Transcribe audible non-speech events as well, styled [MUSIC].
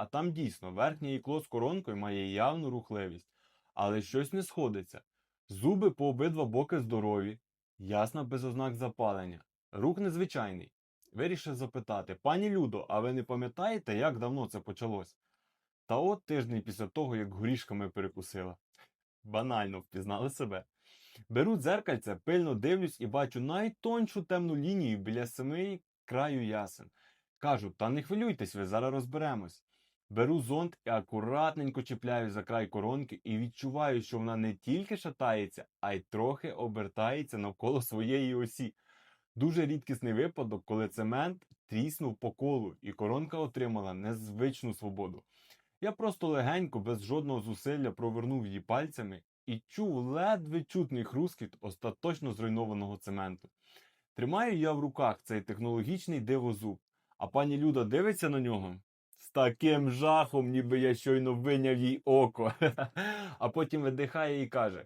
а там дійсно верхнє ікло з коронкою має явну рухливість, але щось не сходиться. Зуби по обидва боки здорові, ясна без ознак запалення, рух незвичайний. Вирішив запитати, пані Людо, а ви не пам'ятаєте, як давно це почалось? Та от тиждень після того, як горішками перекусила. Банально впізнали себе. Беру дзеркальце, пильно дивлюсь і бачу найтоншу темну лінію біля семи краю ясен. Кажу, та не хвилюйтесь, ви зараз розберемось. Беру зонт і акуратненько чіпляю за край коронки і відчуваю, що вона не тільки шатається, а й трохи обертається навколо своєї осі. Дуже рідкісний випадок, коли цемент тріснув по колу, і коронка отримала незвичну свободу. Я просто легенько, без жодного зусилля провернув її пальцями і чув ледве чутний хрускіт остаточно зруйнованого цементу. Тримаю я в руках цей технологічний дивозуб, а пані Люда дивиться на нього таким жахом, ніби я щойно виняв їй око. [LAUGHS] А потім видихає і каже: